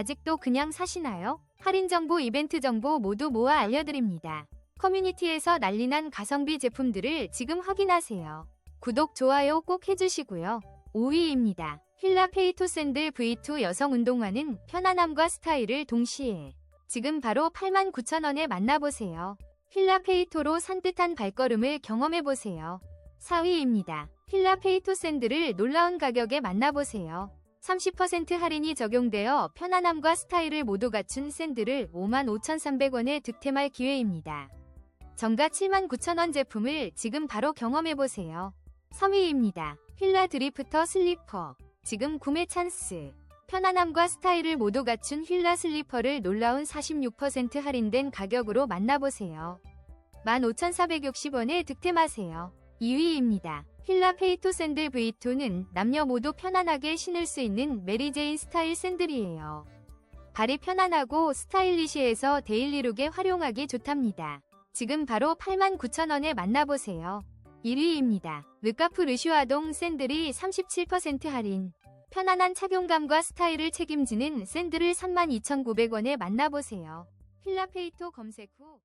아직도 그냥 사시나요? 할인 정보, 이벤트 정보 모두 모아 알려드립니다. 커뮤니티에서 난리난 가성비 제품들을 지금 확인하세요. 구독, 좋아요 꼭 해주시고요. 5위입니다. 힐라 페이토 샌들 V2 여성 운동화는 편안함과 스타일을 동시에 지금 바로 89,000원에 만나보세요. 힐라 페이토로 산뜻한 발걸음을 경험해보세요. 4위입니다. 힐라 페이토 샌들을 놀라운 가격에 만나보세요. 30% 할인이 적용되어 편안함과 스타일을 모두 갖춘 샌들을 55,300원에 득템할 기회입니다. 정가 79,000원 제품을 지금 바로 경험해보세요. 3위입니다. 힐라 드리프터 슬리퍼. 지금 구매 찬스. 편안함과 스타일을 모두 갖춘 힐라 슬리퍼를 놀라운 46% 할인된 가격으로 만나보세요. 15,460원에 득템하세요. 2위입니다. 힐라 페이토 샌들 V2는 남녀 모두 편안하게 신을 수 있는 메리제인 스타일 샌들이에요. 발이 편안하고 스타일리시해서 데일리룩에 활용하기 좋답니다. 지금 바로 89,000원에 만나보세요. 1위입니다. 르카프 르슈아동 샌들이 37% 할인. 편안한 착용감과 스타일을 책임지는 샌들을 32,900원에 만나보세요. 힐라페이토 검색 후